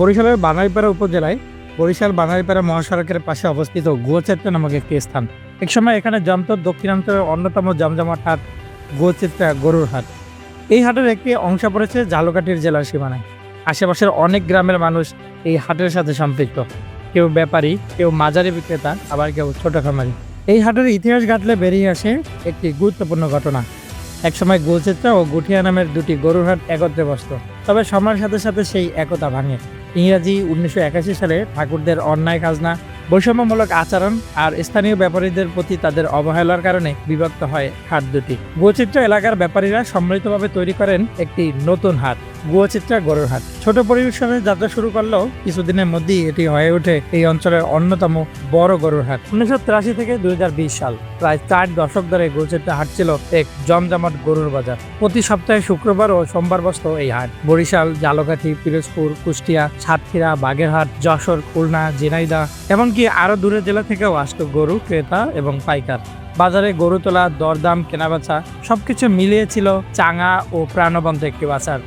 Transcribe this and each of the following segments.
বরিশালের বানাইপাড়া উপজেলায় বরিশাল বানাইপাড়া মহাসড়কের পাশে অবস্থিত গোচিত্রা নামক একটি স্থান। একসময় এখানে জমত দক্ষিণাঞ্চলের অন্যতম জমজমাট হাট গোচিত্রা গরুর হাট। এই হাটের একটি অংশ পড়েছে ঝালকাঠির জেলার সীমানায়। আশেপাশের অনেক গ্রামের মানুষ এই হাটের সাথে সম্পৃক্ত। কেউ ব্যাপারী, কেউ মাঝারি বিক্রেতা, আবার কেউ ছোট খামারি। এই হাটের ইতিহাস ঘাটলে বেরিয়ে আসে একটি গুরুত্বপূর্ণ ঘটনা। একসময় গোচিত্রা ও গুঠিয়া নামের দুটি গরুর হাট একত্রে বসত, তবে সময়ের সাথে সাথে সেই একতা ভাঙে। ইংরাজি উনিশশো একাশি সালে ঠাকুরদের অন্যায় খাজনা, বৈষম্যমূলক আচরণ আর স্থানীয় ব্যাপারীদের প্রতি তাদের অবহেলার কারণে বিভক্ত হয় হাট দুটি। বৈচিত্র্য এলাকার ব্যাপারীরা সম্মিলিতভাবে তৈরি করেন একটি নতুন হাট গোচিত্রা গরুর হাট। ছোট পরিবেশনে যাত্রা শুরু করলেও কিছুদিনের মধ্যেই এটি হয়ে ওঠে এই অঞ্চলের অন্যতম বড় গরুর হাট। উনিশশো তিরাশি থেকে দুই হাজার বিশ সাল প্রায় চার দশক ধরে গোচিত্রা হাট ছিল এক জমজমাট গরুর বাজার। প্রতি সপ্তাহে শুক্রবার ও সোমবার বসত এই হাট। বরিশাল, জালকাঠি, পিরোজপুর, কুষ্টিয়া, সাতক্ষীরা, বাগেরহাট, যশোর, খুলনা, ঝিনাইদহ এমনকি আরও দূরের জেলা থেকেও আসতো গরু, ক্রেতা এবং পাইকার। বাজারে গরু তোলা, দরদাম, কেনাবেচা সবকিছু মিলিয়ে ছিল চাঙা ও প্রাণবন্ত একটি বাজার।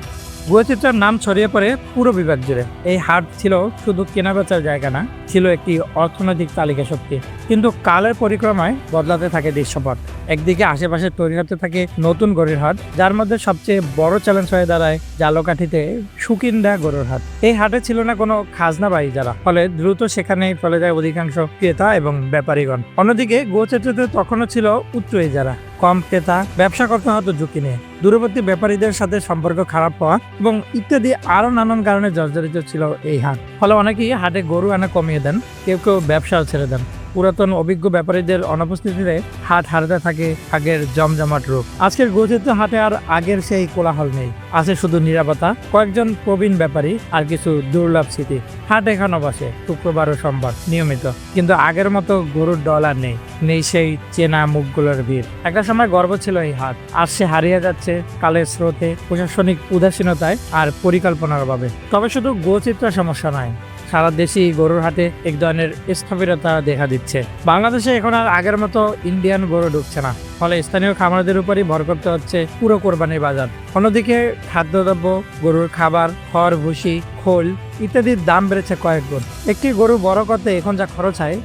গুয়াচিত্রার নাম ছড়িয়ে পড়ে পুরো বিভাগ জুড়ে। এই হাট ছিল শুধু কেনাবেচার জায়গা না, ছিল একটি অর্থনৈতিক তালিকা শক্তি। কিন্তু কালের পরিক্রমায় বদলাতে থাকে দৃশ্যপট। একদিকে আশেপাশে তৈরি হতে থাকে নতুন গরুর হাট, যার মধ্যে সবচেয়ে বড় চ্যালেঞ্জ হয়ে দাঁড়ায় জালকাঠিতে সুকিন্দা গরুর হাট। এই হাটে ছিল না কোনো খাজনা বাড়ি যারা, ফলে দ্রুত সেখানে চলে যায় অধিকাংশ ক্রেতা এবং ব্যাপারীগণ। অন্যদিকে গোচেত্রতে তখনও ছিল উচ্চ যারা। কম ক্রেতা, ব্যবসা করতে হয়তো ঝুঁকি নেই। দূরবর্তী ব্যাপারীদের সাথে সম্পর্ক খারাপ হওয়া এবং ইত্যাদি আরও নানান কারণে জর্জরিত ছিল এই হাট। ফলে অনেকেই হাটে গরু আনা কমিয়ে দেন, কেউ কেউ ব্যবসাও ছেড়ে দেন। পুরাতন অভিজ্ঞ ব্যাপারীদের অনুপস্থিতিতে হাট হারাতে থাকে আগের জমজমাট রূপ। আজকের গোচিত্র হাটে আর আগের সেই কোলাহল নেই। আছে শুধু নিরাপত্তা, কয়েকজন প্রবীণ ব্যাপারী আর কিছু দুর্লভ স্মৃতি। হাট এখনও বসে, শুক্রবার ও সোমবার, নিয়মিত। কিন্তু আগের মতো গরুর ডলার নেই। নেই সেই চেনা মুখগুলোর ভিড়। একটা সময় গর্ব ছিল এই হাট। আর সে হারিয়ে যাচ্ছে কালের স্রোতে, প্রশাসনিক উদাসীনতায় আর পরিকল্পনার অভাবে। তবে শুধু গোচিত্র সমস্যা নয় সারা দেশেই গরুর হাতে এক ধরনের স্থবিরতা দেখা দিচ্ছে। বাংলাদেশে এখন আর আগের মতো ইন্ডিয়ান গরু ঢুকছে না। ফলে স্থানীয় খামারদের উপরই ভর করতে হচ্ছে পুরো কোরবানির বাজার। অন্যদিকে খাদ্যদ্রব্য, গরুর খাবার, খড়, ভুসি, খোল ইত্যাদির দাম বেড়েছে কয়েক গুণ। একটি গরু বড় করতে এখন যা খরচ হয়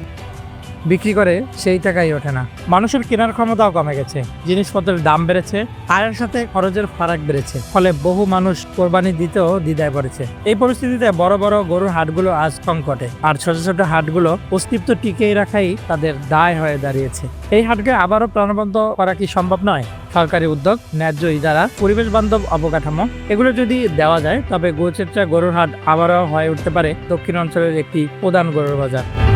বিক্রি করে সেই টাকাই ওঠে না। মানুষের কেনার ক্ষমতাও কমে গেছে, জিনিসপত্রের দাম বেড়েছে আয়ের সাথে খরচের ফারাক বেড়েছে, ফলে বহু মানুষ কোরবানি দিতেও দ্বিধায় পড়েছে। এই পরিস্থিতিতে বড় বড় গরুর হাটগুলো আজ সংকটে, আর ছোট ছোট হাটগুলো অস্তিত্ব টিকিয়ে রাখাই তাদের দায় হয়ে দাঁড়িয়েছে। এই হাটকে আবারও প্রাণবন্ত করা কি সম্ভব নয়? সরকারি উদ্যোগ, ন্যায্য ইজারা পরিবেশ বান্ধব অবকাঠামো, এগুলো যদি দেওয়া যায়, তবে গোচেত্রা গরুর হাট আবারও হয়ে উঠতে পারে দক্ষিণ অঞ্চলের একটি প্রধান গরুর বাজার।